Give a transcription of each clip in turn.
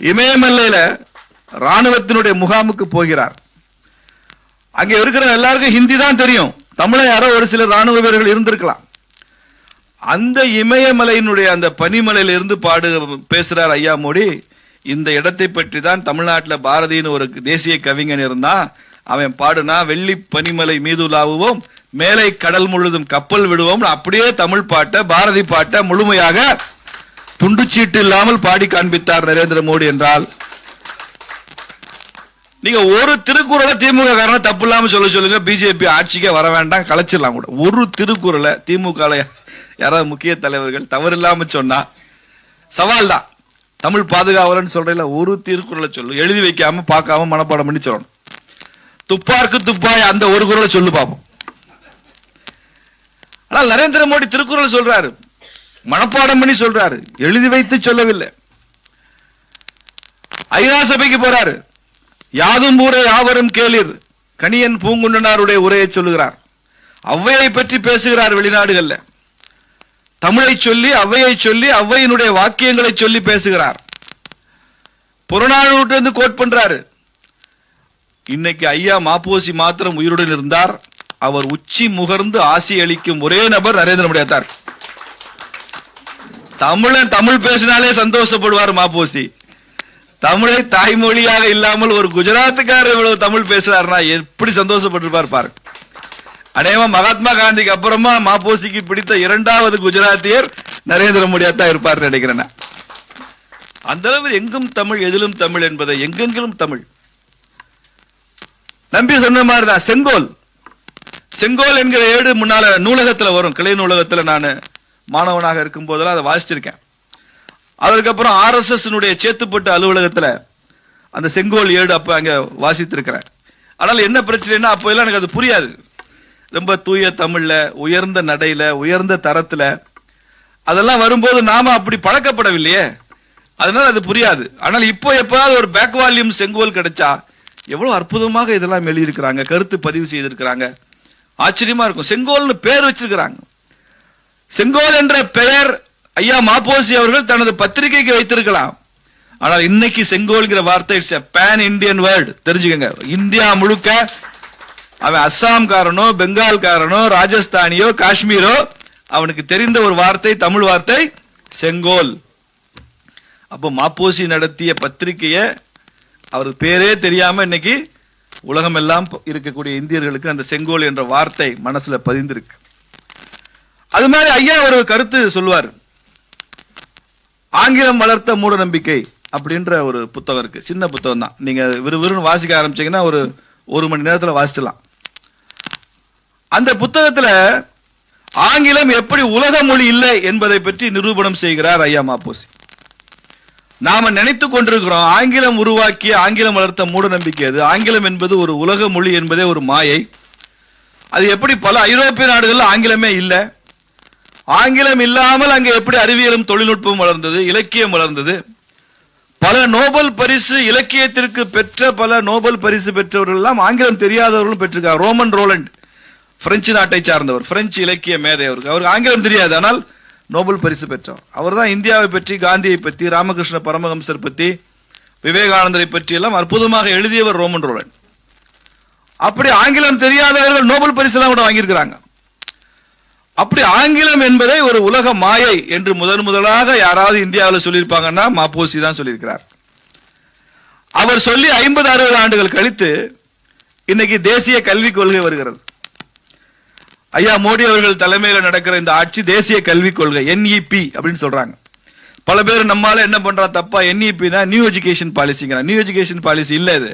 இமயமல்லையில ராணுவத்தினுடைய முகாமுக்கு போகிறார். அங்க இருக்கிற எல்லாருக்கும் ஹிந்தி தான் தெரியும். தமிழை யாரோ ஒரு சில ராணுவ வீரர்கள் இருந்திருக்கலாம். அந்த இமயமலையினுடைய அந்த பனிமலையில இருந்து பாடு பேசுறார் ஐயா மோடி. இந்த இடத்தை பற்றி தான் தமிழ்நாட்டில் பாரதின்னு ஒரு தேசிய கவிஞன் இருந்தான் அவன் பாடுனா வெள்ளி பனிமலை மீதுலாவுவோம் மேலை கடல் முழுதும் கப்பல் விடுவோம் அப்படியே தமிழ் பாட்டை பாரதி பாட்டை முழுமையாக துண்டுச்சீட்டு இல்லாமல் பாடி காண்பித்தார் நரேந்திர மோடி என்றால் நீங்க ஒரு திருக்குறளை திமுக காரணம் தப்பு இல்லாம சொல்ல சொல்லுங்க பிஜேபி ஆட்சிக்கே வர வேண்டாம் கலைச்சிடலாம் கூட. ஒரு திருக்குறளை திமுக யாராவது முக்கிய தலைவர்கள் தவறு இல்லாம சொன்னா சவால் தான். தமிழ் பாதுகாவலன்னு சொல்றதுல ஒரு திருக்குறளை சொல்லு. எழுதி வைக்காம பார்க்காம மனப்பாடம் பண்ணி சொல்லணும். துப்பார்க்கு துப்பாய் அந்த ஒரு குறளை சொல்லு பார்ப்போம் ஆனால் நரேந்திர மோடி திருக்குறள் சொல்றாரு. மனப்பாடம் பண்ணி சொல்றாரு. எழுதி வைத்து சொல்லவில்லை. ஐநா சபைக்கு போறாரு. யாதும் ஊரே யாவரும் கேளிர். கணியன் பூங்குண்டனாருடைய உரையை சொல்லுகிறார். ஔவையை பற்றி பேசுகிறார் வெளிநாடுகள்ல. தமிழை சொல்லி ஔவையை சொல்லி ஔவையினுடைய வாக்கியங்களை சொல்லி பேசுகிறார். புறநானூற்றிலிருந்து கோட் பண்றாரு. இன்னைக்கு ஐயா மாப்போசி மாத்திரம் உயிருடன் இருந்தார். அவர் உச்சி முகர்ந்து ஆசி அளிக்கும் ஒரே நபர் நரேந்திர மோடி தான் தமிழன் தமிழ் பேசினாலே சந்தோஷப்படுவார் மாப்போசி. தமிழை தாய்மொழியாக இல்லாமல் ஒரு குஜராத்துக்காரர் இவ்வளவு தமிழ் பேசுறாருன்னா எப்படி சந்தோஷப்பட்டிருப்பார் பாரு. அநேகமா மகாத்மா காந்திக்கு அப்புறமா மாப்போசிக்கு பிடித்த இரண்டாவது குஜராத்தியர் நரேந்திர மோடியா தான் இருப்பார் நினைக்கிறேன் நான். அந்த அளவில் எங்கும் தமிழ் எதிலும் தமிழ் என்பதை எங்கெங்கிலும் தமிழ். நம்பி சொன்ன மாதிரிதான் செங்கோல். செங்கோல் என்கிற ஏடு முன்னால நூலகத்துல வரும் கிளை நூலகத்துல நான். மாணவனாக இருக்கும் போதெல்லாம் அதை வாசிச்சிருக்கேன். அதற்கப்புறம் ஆர்எஸ்எஸ்னுடைய சேத்துப்பட்டு அலுவலகத்தில் அந்த செங்கோல் ஏடு அப்போ அங்கே வாசித்திருக்கிறேன். ஆனால் என்ன பிரச்சனைன்னா அப்போ எல்லாம் எனக்கு அது புரியாது. ரொம்ப தூய தமிழில் உயர்ந்த நடையில் உயர்ந்த தரத்தில் அதெல்லாம் வரும்போது நாம அப்படி பழக்கப்படவில்லையே. அதனால அது புரியாது. ஆனால் இப்போ எப்போதாவது ஒரு பேக் வால்யூம் செங்கோல் கிடைச்சா எவ்வளோ அற்புதமாக இதெல்லாம் எழுதியிருக்கிறாங்க கருத்து பதிவு செய்திருக்கிறாங்க. ஆச்சரியமா இருக்கும். செங்கோல்னு பேர் வச்சிருக்கிறாங்க. செங்கோல் என்ற பெயர் ஐயா மாப்போசி அவர்கள் தனது பத்திரிகைக்கு வைத்திருக்கலாம். ஆனால் இன்னைக்கு செங்கோல்ங்கிற வார்த்தை இட்ஸ் பேன் இந்தியன் வேர்டு தெரிஞ்சுக்கங்க. இந்தியா முழுக்க அவன் அஸ்ஸாம்காரனோ பெங்கால்காரனோ ராஜஸ்தானியோ காஷ்மீரோ அவனுக்கு தெரிந்த ஒரு வார்த்தை தமிழ் வார்த்தை செங்கோல். அப்போ மாப்போசி நடத்திய பத்திரிகைய அவர் பேரே தெரியாம இன்னைக்கு உலகம் எல்லாம் இருக்கக்கூடிய இந்தியர்களுக்கு அந்த செங்கோல் என்ற வார்த்தை மனசுல பதிந்திருக்கு. அது மாதிரி ஐயா ஒரு கருத்து சொல்லுவார். ஆங்கிலம் வளர்த்த மூட நம்பிக்கை அப்படின்ற ஒரு புத்தகம் இருக்கு. சின்ன புத்தகம் தான். நீங்க விறுவிறுன்னு வாசிக்க ஆரம்பிச்சீங்கன்னா ஒரு ஒரு மணி நேரத்தில் வாசிச்சலாம் அந்த புத்தகத்துல ஆங்கிலம் எப்படி உலக மொழி இல்லை என்பதை பற்றி நிரூபணம் செய்கிறார் ஐயா மாப்போசி. நாம நினைத்துக் கொண்டிருக்கிறோம் ஆங்கிலம் உருவாக்கிய ஆங்கிலம் வளர்த்த மூட நம்பிக்கை அது ஆங்கிலம் என்பது ஒரு உலக மொழி என்பதே ஒரு மாயை. அது எப்படி பல ஐரோப்பிய நாடுகளில் ஆங்கிலமே இல்லை. ஆங்கிலம் இல்லாமல் அங்கே எப்படி அறிவியலும் தொழில்நுட்பம் வளர்ந்தது இலக்கியம் வளர்ந்தது. பல நோபல் பரிசு இலக்கியத்திற்கு பெற்ற பல நோபல் பரிசு பெற்றவர்கள் எல்லாம் ஆங்கிலம் தெரியாதவர்களும் பெற்றிருக்காங்க. ரோமன் ரோலண்ட் பிரெஞ்சு நாட்டை சார்ந்தவர் பிரெஞ்சு இலக்கிய மேதை அவருக்கு. அவருக்கு ஆங்கிலம் தெரியாது ஆனால் நோபல் பரிசு பெற்றவர். அவர் தான் இந்தியாவை பற்றி காந்தியை பற்றி ராமகிருஷ்ண பரமஹம்சர் பற்றி விவேகானந்தரை பற்றி எல்லாம் அற்புதமாக எழுதியவர் ரோமன் ரோலண்ட். அப்படி ஆங்கிலம் தெரியாதவர்கள் நோபல் பரிசு எல்லாம் கூட வாங்கியிருக்கிறாங்க. அப்படி ஆங்கிலம் என்பதை ஒரு உலக மாயை என்று முதன் முதலாக யாராவது இந்தியாவில் சொல்லியிருப்பாங்கன்னா மாப்போசி தான் சொல்லியிருக்கிறார். அவர் சொல்லி ஐம்பது அறுபது ஆண்டுகள் கழித்து இன்னைக்கு தேசிய கல்விக் கொள்கை வருகிறது. ஐயா மோடி அவர்கள் தலைமையில் நடக்கிற இந்த ஆட்சி தேசிய கல்விக் கொள்கை என்இபி அப்படின்னு சொல்றாங்க. பல பேர் நம்மால என்ன பண்றா தப்பா? என்இபினா நியூ எஜுகேஷன் பாலிசிங்கிற நியூ எஜுகேஷன் பாலிசி இல்ல இது.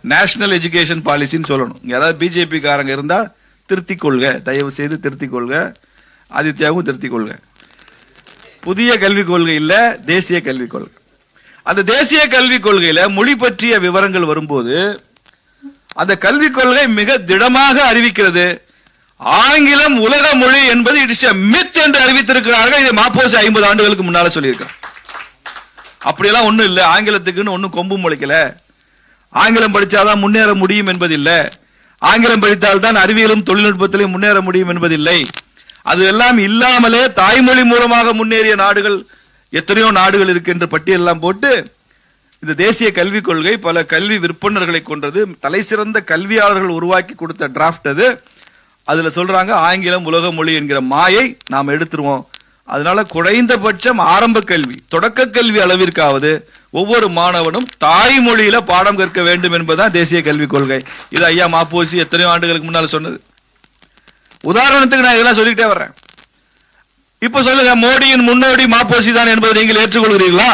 நேஷனல் எஜுகேஷன் பாலிசின்னு சொல்லணும். யாராவது பிஜேபி காரங்க இருந்தா திருத்திக் கொள்க தயவு செய்து திருத்திக் கொள்க ஆதித்யாவும் திருத்திக் கொள்க புதிய கல்விக் கொள்கை இல்ல தேசிய கல்விக் கொள்கை. அந்த தேசிய கல்விக் கொள்கையில மொழி பற்றிய விவரங்கள் வரும்போது அந்த கல்விக் கொள்கை மிக திடமாக அறிவிக்கிறது. ஆங்கிலம் உலக மொழி என்பது இட்ஸ் மித் என்று அறிவித்திருக்கிறார்கள். இதை மாப்போசி ஐம்பது ஆண்டுகளுக்கு முன்னால சொல்லியிருக்காங்க. அப்படியெல்லாம் ஒண்ணும் இல்லை. ஆங்கிலத்துக்குன்னு ஒன்னும் கொம்பு முளைக்கல. ஆங்கிலம் படிச்சாதான் முன்னேற முடியும் என்பதில்லை. ஆங்கிலம் படித்தால் தான் அறிவியலும் தொழில்நுட்பத்திலும் முன்னேற முடியும் என்பதில்லை. அது எல்லாம் இல்லாமலே தாய்மொழி மூலமாக முன்னேறிய நாடுகள் எத்தனையோ நாடுகள் இருக்கு என்று பட்டியல் போட்டு இந்த தேசிய கல்விக் கொள்கை பல கல்வி விற்பனர்களை கொண்டது தலைசிறந்த கல்வியாளர்கள் உருவாக்கி கொடுத்த டிராஃப்ட் அது. அதுல சொல்றாங்க ஆங்கிலம் உலக மொழி என்கிற மாயை நாம் எடுத்துருவோம். அதனால குறைந்தபட்சம் ஆரம்ப கல்வி தொடக்க கல்வி அளவிற்காவது ஒவ்வொரு மாணவனும் தாய்மொழியில பாடம் கற்க வேண்டும் என்பதுதான் தேசிய கல்விக் கொள்கை. இது ஐயா மாப்போசி எத்தனையோ ஆண்டுகளுக்கு முன்னால சொன்னது. உதாரணத்துக்கு நான் இதெல்லாம் சொல்லிக்கிட்டே வர்றேன். இப்ப சொல்லுங்க மோடியின் முன்னோடி மாப்போசி தான் என்பதை நீங்கள் ஏற்றுக்கொள்கிறீர்களா?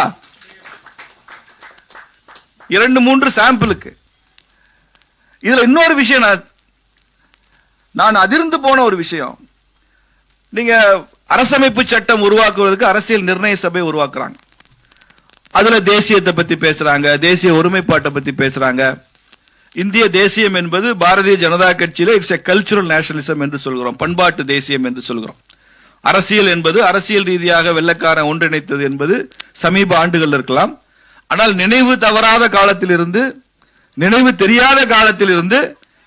இரண்டு மூன்று சாம்பிளுக்கு. இதுல இன்னொரு விஷயம் நான் நான் அதிர்ந்து போன ஒரு விஷயம். நீங்க அரசமைப்பு சட்டம் உருவாக்குவதற்கு அரசியல் நிர்ணய சபை உருவாக்குறாங்க. அதுல தேசியத்தை பத்தி பேசுறாங்க தேசிய ஒருமைப்பாட்டை பத்தி பேசுறாங்க. இந்திய தேசியம் என்பது பாரதிய ஜனதா கட்சியில இட்ஸ் எ கல்ச்சுரல் நேஷனலிசம் என்று சொல்கிறோம் பண்பாட்டு தேசியம் என்று சொல்கிறோம். அரசியல் என்பது அரசியல் ரீதியாக வெள்ளக்காரன் ஒன்றிணைத்தது என்பது சமீப ஆண்டுகள் இருக்கலாம். ஆனால் நினைவு தவறாத காலத்திலிருந்து நினைவு தெரியாத காலத்திலிருந்து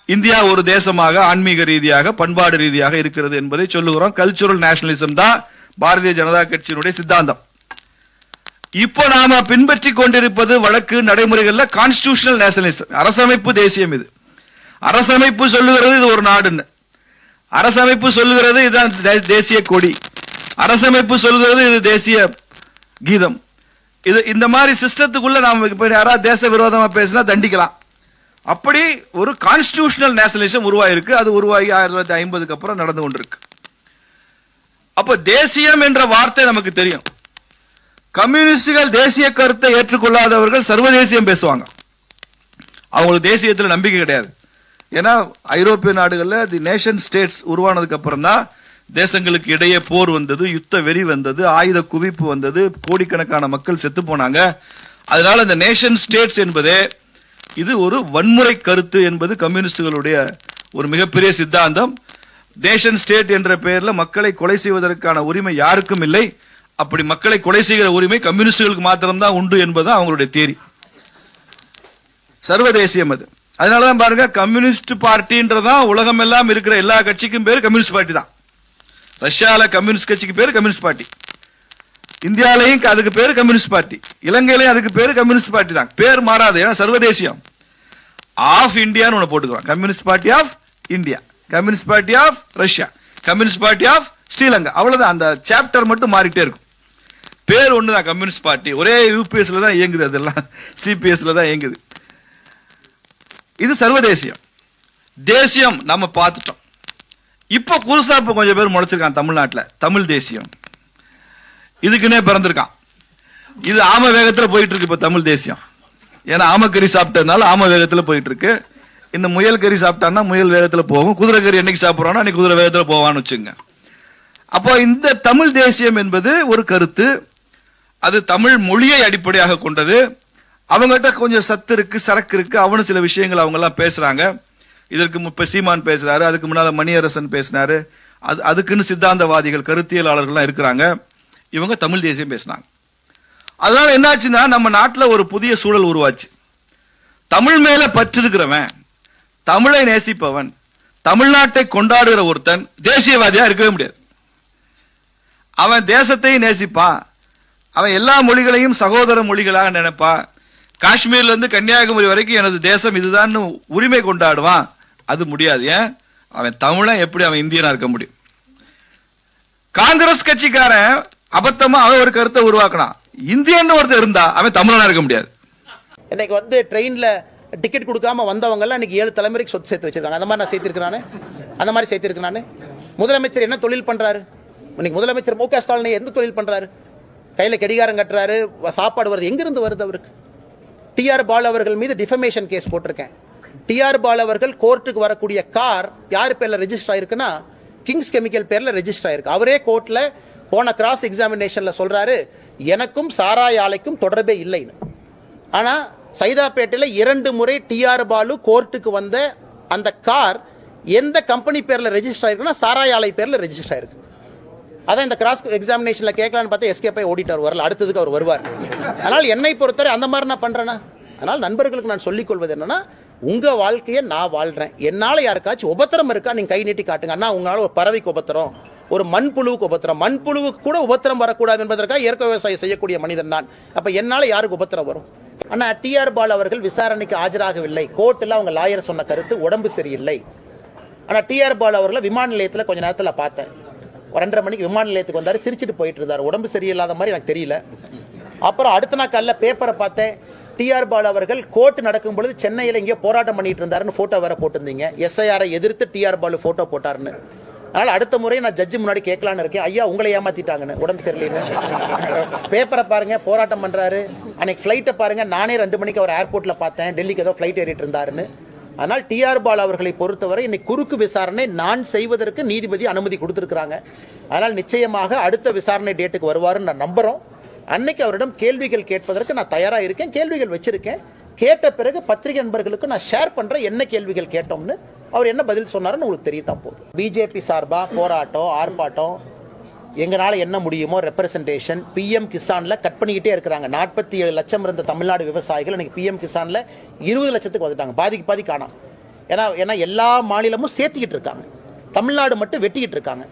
இந்தியா ஒரு தேசமாக ஆன்மீக ரீதியாக பண்பாடு ரீதியாக இருக்கிறது என்பதை சொல்லுகிறோம். கல்ச்சுரல் நேஷனலிசம் தான் பாரதிய ஜனதா கட்சியினுடைய சித்தாந்தம். இப்போ நாம பின்பற்றி கொண்டிருப்பது வழக்கு நடைமுறைகள்ல கான்ஸ்டிடியூஷனல் நேஷனலிசம் அரசமைப்பு தேசியம் இது. அரசமைப்பு சொல்லுகிறது இது ஒரு நாடுன்னு. அரசமைப்பு சொல்லுகிறது இதுதான் தே- தேசிய கொடி. அரசமைப்பு சொல்லுகிறது இது தேசிய கீதம். இது இந்த மாதிரி சிஸ்டத்துக்குள்ள நாம இப்ப யாராவது தேச விரோதமா பேசினா தண்டிக்கலாம். அப்படி ஒரு கான்ஸ்டிடியூஷனல் நேஷனலிசம் உருவாயிருக்கு. அது உருவாகி ஆயிரத்தி தொள்ளாயிரத்தி ஐம்பதுக்கு அப்புறம் நடந்து கொண்டிருக்கு. அப்ப தேசியம் என்ற வார்த்தை நமக்கு தெரியும். கம்யூனிஸ்டுகள் தேசிய கருத்தை ஏற்றுக்கொள்ளாதவர்கள் சர்வதேசியம் பேசுவாங்க. அவங்களுக்கு தேசியத்தில் நம்பிக்கை கிடையாது. ஏன்னா ஐரோப்பிய நாடுகளில் தி நேஷன் ஸ்டேட்ஸ் உருவானதுக்கு அப்புறம் தான் தேசங்களுக்கு இடையே போர் வந்தது யுத்த வெறி வந்தது ஆயுத குவிப்பு வந்தது கோடிக்கணக்கான மக்கள் செத்து போனாங்க. அதனால இந்த நேஷன் ஸ்டேட்ஸ் என்பதே இது ஒரு வன்முறை கருத்து என்பது கம்யூனிஸ்டுகளுடைய ஒரு மிகப்பெரிய சித்தாந்தம். நேஷன் ஸ்டேட் என்ற பெயர்ல மக்களை கொலை செய்வதற்கான உரிமை யாருக்கும் இல்லை. அப்படி மக்களை கொலை செய்கிற உரிமை கம்யூனிஸ்டுகளுக்கு மாத்திரம்தான் உண்டு என்பது அவங்களுடைய தேரி சர்வதேசியம் அது. அதனாலதான் பாருங்க கம்யூனிஸ்ட் பார்ட்டின்றதான் உலகம் எல்லாம் இருக்கிற எல்லா கட்சிக்கும் பேர் கம்யூனிஸ்ட் பார்ட்டி தான். ரஷ்யால கம்யூனிஸ்ட் கட்சிக்கு பேர் கம்யூனிஸ்ட் பார்ட்டி. இந்தியாலையும் அதுக்கு பேர் கம்யூனிஸ்ட் பார்ட்டி. இலங்கையிலையும் அதுக்கு பேர் கம்யூனிஸ்ட் பார்ட்டி தான். பேர் மாறாது ஏன்னா சர்வதேசியம். ஆஃப் இந்தியான்னு ஒன்று போட்டுக்கலாம் Communist Party of India. Communist Party of Russia. Communist Party of Sri Lanka. அவ்வளவுதான். அந்த சாப்டர் மட்டும் மாறிட்டே இருக்கும். பேர் ஒண்ணுதான் கம்யூனிஸ்ட் பார்ட்டி. ஒரே யூபிஎஸ்ல தான் இயங்குது அதெல்லாம். சிபிஎஸ்ல தான் இயங்குது. இது சர்வதேசியம். தேசியம் நம்ம பார்த்துட்டோம். இப்போ புதுசா இப்போ கொஞ்சம் பேர் முளைச்சிருக்கான் தமிழ்நாட்டில். தமிழ் தேசியம். இதுக்குன்னே பிறந்திருக்கான். இது ஆம வேகத்துல போயிட்டு இருக்கு இப்ப தமிழ் தேசியம். ஏன்னா ஆமக்கறி சாப்பிட்டதுனால ஆம வேகத்துல போயிட்டு இருக்கு இந்த முயல் கறி சாப்பிட்டான்னா முயல் வேகத்துல போகும். குதிரை கறி என்னைக்கு சாப்பிடுறோம்னா அன்னைக்கு குதிரை வேகத்துல போவான்னு வச்சுங்க அப்போ இந்த தமிழ் தேசியம் என்பது ஒரு கருத்து. அது தமிழ் மொழியை அடிப்படையாக கொண்டது. அவங்ககிட்ட கொஞ்சம் சத்து இருக்கு சரக்கு இருக்கு. அவனு சில விஷயங்கள் அவங்க எல்லாம் பேசுறாங்க. இதற்கு இப்ப சீமான் பேசுறாரு அதுக்கு முன்னால மணியரசன் பேசினாரு. அது அதுக்குன்னு சித்தாந்தவாதிகள் கருத்தியலாளர்கள்லாம் இருக்கிறாங்க. இவங்க தமிழ் தேசியம் பேசினாங்க. அதனால என்னாச்சுன்னா நம்ம நாட்டில் ஒரு புதிய சூழல் உருவாச்சு. தமிழ் மேல பற்று இருக்கிறவன் தமிழை நேசிப்பவன் தமிழ்நாட்டை கொண்டாடுகிற ஒருத்தன் தேசியவாதியா இருக்கவே முடியாது. அவன் தேசத்தையும் நேசிப்பான். அவன் எல்லா மொழிகளையும் சகோதர மொழிகளாக நினைப்பான். காஷ்மீர்ல இருந்து கன்னியாகுமரி வரைக்கும் எனது தேசம் இதுதான் உரிமை கொண்டாடுவான். அது முடியாது. ஏன்? அவன் தமிழன் எப்படி அவன் இந்தியனா இருக்க முடியும்? காங்கிரஸ் கட்சிக்காரன் அபத்தமா அவன் ஒரு கருத்தை உருவாக்கினான். இந்தியன் ஒருத்தர் இருந்தா அவன் தமிழனா இருக்க முடியாது. இன்னைக்கு வந்து ட்ரெயின்ல டிக்கெட் கொடுக்காம வந்தவங்க எல்லாம் இன்னைக்கு ஏழு தலைமுறைக்கு சொத்து சேர்த்து வச்சிருக்காங்க. அந்த மாதிரி நான் சேர்த்திருக்கிறானே அந்த மாதிரி சேர்த்திருக்கிறானே முதலமைச்சர் என்ன தொழில் பண்றாரு? இன்னைக்கு முதலமைச்சர் மு க ஸ்டாலின் எந்த தொழில் பண்றாரு? கையில கடிகாரம் கட்டுறாரு சாப்பாடு வருது. எங்கிருந்து வருது அவருக்கு? டிஆர் பால் அவர்கள் மீது டிஃபமேஷன் கேஸ் போட்டிருக்கேன். டிஆர் பால் அவர்கள் கோர்ட்டுக்கு வரக்கூடிய கார் யார் பேர்ல ரெஜிஸ்டர் ஆயிருக்குன்னா கிங்ஸ் கெமிக்கல் பேர்ல ரெஜிஸ்டர் ஆயிருக்கு. அவரே கோர்ட்ல போன கிராஸ் எக்ஸாமினேஷனில் சொல்கிறாரு எனக்கும் சாராய ஆலைக்கும் தொடர்பே இல்லைன்னு. ஆனால் சைதாப்பேட்டையில் இரண்டு முறை டிஆர் பாலு கோர்ட்டுக்கு வந்த அந்த கார் எந்த கம்பெனி பேரில் ரெஜிஸ்டர் ஆயிருக்குன்னா சாராய ஆலை பேரில் ரெஜிஸ்டர் ஆயிருக்கு. அதான் இந்த கிராஸ் எக்ஸாமினேஷனில் கேட்கலான்னு பார்த்தா எஸ்கே போய் ஓடிட்டார் வரல. அடுத்ததுக்கு அவர் வருவார். அதனால் என்னை பொறுத்தவரை அந்த மாதிரி நான் பண்ணுறேன்னா அதனால் நண்பர்களுக்கு நான் சொல்லிக் கொள்வது என்னன்னா உங்கள் வாழ்க்கையை நான் வாழ்கிறேன் என்னால் யாருக்காச்சும் உபத்திரம் இருக்கா நீங்கள் கை நீட்டி காட்டுங்க. அண்ணா உங்களால் ஒரு பறவைக்கு உபத்திரம். ஒரு மண்புழுவுக்கு உபத்திரம். மண்புழுவுக்கு கூட உபத்திரம் வரக்கூடாது என்பதற்காக இயற்கை விவசாயம் செய்யக்கூடிய மனிதன் நான். அப்போ என்னால் யாருக்கு உபத்திரம் வரும்? ஆனால் டிஆர் பால் அவர்கள் விசாரணைக்கு ஆஜராகவில்லை. கோர்ட்டில் அவங்க லாயர் சொன்ன கருத்து உடம்பு சரியில்லை. ஆனால் டிஆர் பால் அவர்களை விமான நிலையத்தில் கொஞ்ச நேரத்தில் பார்த்தேன். ரெண்டரை மணிக்கு விமான நிலையத்துக்கு வந்தார் சிரிச்சிட்டு போயிட்டு இருந்தார். உடம்பு சரியில்லாத மாதிரி எனக்கு தெரியல. அப்புறம் அடுத்த நாள் காலைல பேப்பரை பார்த்தேன். டிஆர் பால் அவர்கள் கோர்ட் நடக்கும் பொழுது சென்னையில் இங்கே போராட்டம் பண்ணிட்டு இருந்தாருன்னு ஃபோட்டோ வேற போட்டிருந்தீங்க. எஸ்ஐஆரை எதிர்த்து டிஆர் பாலு ஃபோட்டோ போட்டாருன்னு. அதனால அடுத்த முறை நான் ஜட்ஜு முன்னாடி கேட்கலான்னு இருக்கேன். ஐயா உங்களை ஏமாத்திட்டாங்கன்னு. உடம்பு சரியில்லைன்னு. பேப்பரை பாருங்க போராட்டம் பண்றாரு. அன்னைக்கு ஃப்ளைட்டை பாருங்க நானே ரெண்டு மணிக்கு அவர் ஏர்போர்ட்ல பார்த்தேன். டெல்லிக்கு ஏதோ ஃப்ளைட் ஏறிட்டு இருந்தாருன்னு. ஆனால் டிஆர் பால் அவர்களை பொறுத்தவரை இன்னைக்கு குறுக்கு விசாரணை நான் செய்வதற்கு நீதிபதி அனுமதி கொடுத்துருக்குறாங்க. அதனால் நிச்சயமாக அடுத்த விசாரணை டேட்டுக்கு வருவாருன்னு நான் நம்புறோம். அன்னைக்கு அவரிடம் கேள்விகள் கேட்பதற்கு நான் தயாராக இருக்கேன். கேள்விகள் வச்சிருக்கேன். கேட்ட பிறகு பத்திரிகை நண்பர்களுக்கு நான் ஷேர் பண்ணுறேன் என்ன கேள்விகள் கேட்டோம்னு அவர் என்ன பதில் சொன்னாருன்னு உங்களுக்கு தெரியத்தான் போகுது பிஜேபி சார்பா போராட்டம் ஆர்ப்பாட்டம் எங்களால் என்ன முடியுமோ ரெப்ரசன்டேஷன் பிஎம் கிசான்ல கட் பண்ணிக்கிட்டே இருக்கிறாங்க. நாற்பத்தி ஏழு லட்சம் இருந்த தமிழ்நாடு விவசாயிகள் இன்னைக்கு பிஎம் கிசான்ல இருபது லட்சத்துக்கு வந்துட்டாங்க. பாதிக்கு பாதி காணாம் ஏன்னா ஏன்னா எல்லா மாநிலமும் சேர்த்துக்கிட்டு இருக்காங்க. தமிழ்நாடு மட்டும் வெட்டிக்கிட்டு இருக்காங்க.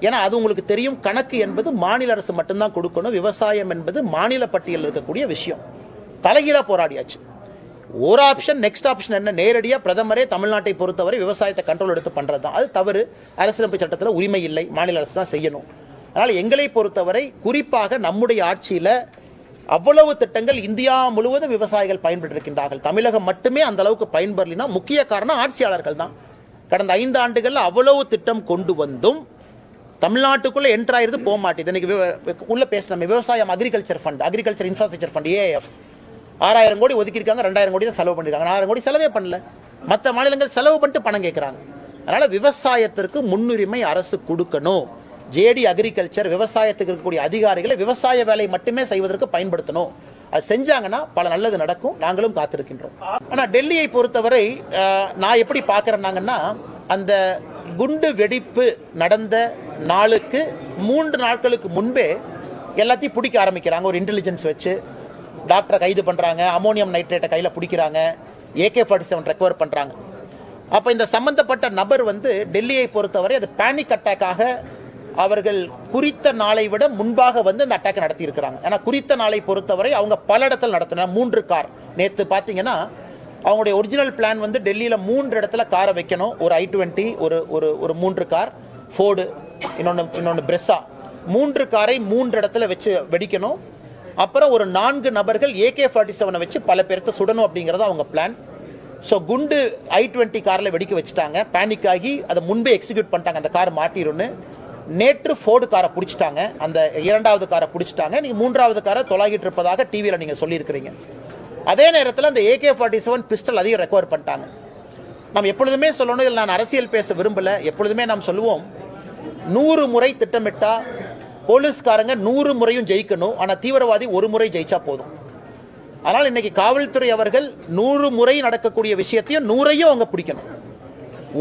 ஏன்னா அது உங்களுக்கு தெரியும் கணக்கு என்பது மாநில அரசு மட்டும்தான் கொடுக்கணும். விவசாயம் என்பது மாநில பட்டியலில் இருக்கக்கூடிய விஷயம். தலைகீழா போராடியாச்சு. ஒரு ஆப்ஷன் நெக்ஸ்ட் ஆப்ஷன் என்ன? நேரடியாக பிரதமரே தமிழ்நாட்டை பொறுத்தவரை விவசாயத்தை கண்ட்ரோல் எடுத்து பண்ணுறது தான். அது தவறு. அரசியலமைப்பு சட்டத்தில் உரிமை இல்லை. மாநில அரசு தான் செய்யணும். அதனால் எங்களை பொறுத்தவரை குறிப்பாக நம்முடைய ஆட்சியில் அவ்வளவு திட்டங்கள் இந்தியா முழுவதும் விவசாயிகள் பயன்பெற்றிருக்கின்றார்கள். தமிழகம் மட்டுமே அந்த அளவுக்கு பயன்பெறலினா முக்கிய காரணம் ஆட்சியாளர்கள் தான். கடந்த ஐந்து ஆண்டுகளில் அவ்வளவு திட்டம் கொண்டு வந்தும் தமிழ்நாட்டுக்குள்ளே என்ட்ராயிருந்து போக மாட்டேது இன்னைக்கு விவ- உள்ள பேசணும் விவசாயம் agriculture fund agriculture infrastructure fund AF ஆறாயிரம் கோடி ஒதுக்கியிருக்காங்க ரெண்டாயிரம் கோடி தான் செலவு பண்ணியிருக்காங்க. ஆயிரம் கோடி செலவே பண்ணல. மற்ற மாநிலங்கள் செலவு பண்ணிட்டு பணம் கேட்குறாங்க அதனால் விவசாயத்திற்கு முன்னுரிமை அரசு கொடுக்கணும். ஜேடி அக்ரிகல்ச்சர் விவசாயத்துக்கு இருக்கக்கூடிய அதிகாரிகளை விவசாய வேலை மட்டுமே செய்வதற்கு பயன்படுத்தணும். அது செஞ்சாங்கன்னா பல நல்லது நடக்கும். நாங்களும் காத்திருக்கின்றோம். ஆனால் டெல்லியை பொறுத்தவரை நான் எப்படி பார்க்குறேன்னாங்கன்னா அந்த குண்டு வெடிப்பு நடந்த நாளுக்கு மூன்று நாட்களுக்கு முன்பே எல்லாத்தையும் பிடிக்க ஆரம்பிக்கிறாங்க. ஒரு இன்டெலிஜென்ஸ் வச்சு டாக்டரை கைது பண்றாங்க அமோனியம் நைட்ரேட்டை கையில பிடிக்கிறாங்க ஏகே ஃபார்ட்டி செவன் ரெக்கவர் பண்றாங்க. அப்ப இந்த சம்பந்தப்பட்ட நபர் வந்து டெல்லியை பொறுத்தவரை அது பேனிக் அட்டாக்காக அவர்கள் குறித்த நாளை விட முன்பாக வந்து இந்த அட்டாக் நடத்தி இருக்கிறாங்க ஏன்னா குறித்த நாளை பொறுத்தவரை அவங்க பல இடத்துல நடத்தின மூன்று கார். நேத்து பாத்தீங்கன்னா அவங்களுடைய ஒரிஜினல் பிளான் வந்து டெல்லியில மூன்று இடத்துல காரை வைக்கணும். ஒரு ஐ டுவெண்ட்டி ஒரு ஒரு ஒரு மூன்று கார். ஃபோர்டு இன்னொன்னு இன்னொன்னு பிரெஸ்ஸா மூன்று காரை மூன்று இடத்துல வச்சு வெடிக்கணும். அப்புறம் ஒரு நான்கு நபர்கள் ஏகே ஃபார்ட்டி செவனை வச்சு பல பேர்த்த சுடணும் அப்படிங்கிறது அவங்க பிளான் ஸோ குண்டு ஐ டுவெண்ட்டி காரில் வெடிக்க வச்சுட்டாங்க. பேனிக் ஆகி அதை முன்பே எக்ஸிக்யூட் பண்ணிட்டாங்க. அந்த கார் மாட்டிடும்னு. நேற்று ஃபோர்டு காரை பிடிச்சிட்டாங்க. அந்த இரண்டாவது காரை பிடிச்சிட்டாங்க. நீங்கள் மூன்றாவது காரை தொலாகிட்டு இருப்பதாக டிவியில் நீங்கள் சொல்லியிருக்கிறீங்க. அதே நேரத்தில் அந்த ஏகே ஃபார்ட்டி செவன் பிஸ்டல் அதையும் ரெக்கவர் பண்ணிட்டாங்க. நாம் எப்பொழுதுமே சொல்லணும் இதில் நான் அரசியல் பேச விரும்பலை. எப்பொழுதுமே நாம் சொல்லுவோம் நூறு முறை திட்டமிட்டா போலீஸ்காரங்க நூறு முறையும் ஜெயிக்கணும் ஆனால் தீவிரவாதி ஒரு முறை ஜெயிச்சா போதும். அதனால் இன்னைக்கு காவல்துறை அவர்கள் நூறு முறை நடக்கக்கூடிய விஷயத்தையும் நூறையும் அவங்க பிடிக்கணும்.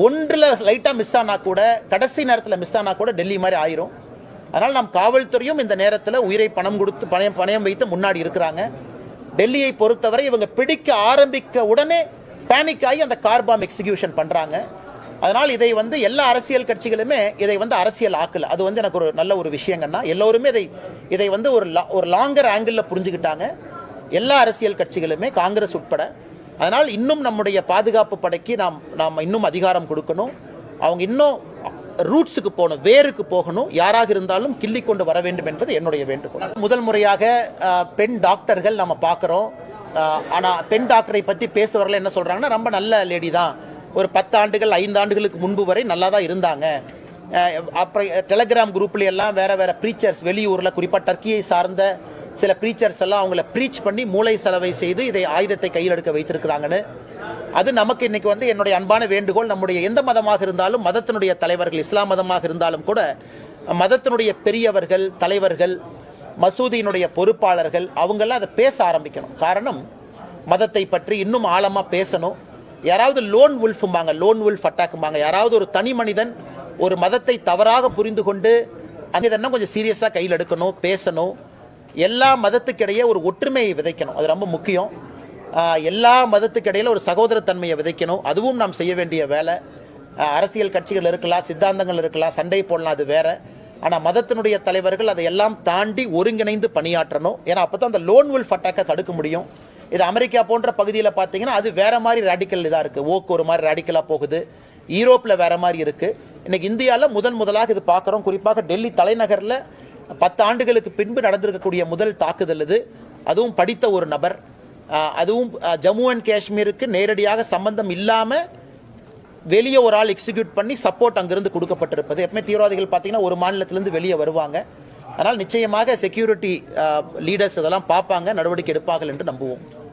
ஒன்றில் லைட்டாக மிஸ் ஆனா கூட கடைசி நேரத்தில் மிஸ் ஆனால் கூட டெல்லி மாதிரி ஆயிரும். அதனால் நம் காவல்துறையும் இந்த நேரத்தில் உயிரை பணம் கொடுத்து பணம் பணயம் வைத்து முன்னாடி இருக்கிறாங்க. டெல்லியை பொறுத்தவரை இவங்க பிடிக்க ஆரம்பிக்க உடனே பேனிக் ஆகி அந்த கார் பாம் எக்ஸிகியூஷன் பண்ணுறாங்க அதனால் இதை வந்து எல்லா அரசியல் கட்சிகளுமே இதை வந்து அரசியல் ஆக்கல. அது வந்து எனக்கு ஒரு நல்ல ஒரு விஷயங்கன்னா எல்லோருமே இதை இதை வந்து ஒரு லா- ஒரு லாங்கர் ஆங்கிளில் புரிஞ்சுக்கிட்டாங்க. எல்லா அரசியல் கட்சிகளுமே காங்கிரஸ் உட்பட. அதனால் இன்னும் நம்முடைய பாதுகாப்பு படைக்கு நாம் நாம் இன்னும் அதிகாரம் கொடுக்கணும். அவங்க இன்னும் ரூட்ஸுக்கு போகணும் வேருக்கு போகணும். யாராக இருந்தாலும் கிள்ளி கொண்டு வர வேண்டும் என்பது என்னுடைய வேண்டுகோள். முதல் முறையாக பெண் டாக்டர்கள் நம்ம பார்க்குறோம். ஆனால் பெண் டாக்டரை பற்றி பேசுவவர்கள் என்ன சொல்கிறாங்கன்னா ரொம்ப நல்ல லேடி தான். ஒரு பத்து ஆண்டுகள் ஐந்து ஆண்டுகளுக்கு முன்பு வரை நல்லா தான் இருந்தாங்க அப்புறம் டெலகிராம் குரூப்ல எல்லாம் வேற வேற ப்ரீச்சர்ஸ் வெளியூர்ல குறிப்பா டர்க்கியை சார்ந்த சில ப்ரீச்சர்ஸ் எல்லாம் அவங்கள ப்ரீச் பண்ணி மூளை செலவை செய்து இதை ஆயுதத்தை கையில் எடுக்க வைத்திருக்கிறாங்கன்னு. அது நமக்கு இன்னைக்கு வந்து என்னுடைய அன்பான வேண்டுகோள். நம்முடைய எந்த மதமாக இருந்தாலும் மதத்தினுடைய தலைவர்கள் இஸ்லாம் மதமாக இருந்தாலும் கூட மதத்தினுடைய பெரியவர்கள் தலைவர்கள் மசூதியினுடைய பொறுப்பாளர்கள் அவங்கெல்லாம் அதை பேச ஆரம்பிக்கணும். காரணம் மதத்தை பற்றி இன்னும் ஆழமா பேசணும். யாராவது லோன் உல்ஃபும்பாங்க லோன் உல்ஃப் அட்டாக்கும்பாங்க யாராவது ஒரு தனி மனிதன் ஒரு மதத்தை தவறாக புரிந்து கொண்டு அங்கே இதெல்லாம் கொஞ்சம் சீரியஸாக கையில் எடுக்கணும் பேசணும். எல்லா மதத்துக்கிடையே ஒரு ஒற்றுமையை விதைக்கணும். அது ரொம்ப முக்கியம். எல்லா மதத்துக்கிடையில் ஒரு சகோதரத்தன்மையை விதைக்கணும். அதுவும் நாம் செய்ய வேண்டிய வேலை. அரசியல் கட்சிகள் இருக்கலாம் சித்தாந்தங்கள் இருக்கலாம் சண்டை போடலாம் அது வேற. ஆனால் மதத்தினுடைய தலைவர்கள் அதை எல்லாம் தாண்டி ஒருங்கிணைந்து பணியாற்றணும். ஏன்னா அப்போ தான் அந்த லோன் உல்ஃப் அட்டாக்கை தடுக்க முடியும். இது அமெரிக்கா போன்ற பகுதியில் பார்த்தீங்கன்னா அது வேற மாதிரி ரேடிக்கல் இதாக இருக்கு. ஓக்கு ஒரு மாதிரி ரேடிக்கலாக போகுது. யூரோப்பில் வேற மாதிரி இருக்கு. இன்னைக்கு இந்தியாவில் முதன் முதலாக இது பார்க்குறோம். குறிப்பாக டெல்லி தலைநகரில் பத்து ஆண்டுகளுக்கு பின்பு நடந்திருக்கக்கூடிய முதல் தாக்குதல் இது. அதுவும் படித்த ஒரு நபர். அதுவும் ஜம்மு அண்ட் காஷ்மீருக்கு நேரடியாக சம்பந்தம் இல்லாமல் வெளியே ஒரு ஆள் எக்ஸிக்யூட் பண்ணி சப்போர்ட் அங்கிருந்து கொடுக்கப்பட்டிருப்பது. எப்பவுமே தீவிரவாதிகள் பார்த்தீங்கன்னா ஒரு மாநிலத்திலிருந்து வெளியே வருவாங்க. அதனால் நிச்சயமாக செக்யூரிட்டி லீடர்ஸ் uh, இதெல்லாம் பார்ப்பாங்க நடவடிக்கை எடுப்பார்கள் என்று நம்புவோம்.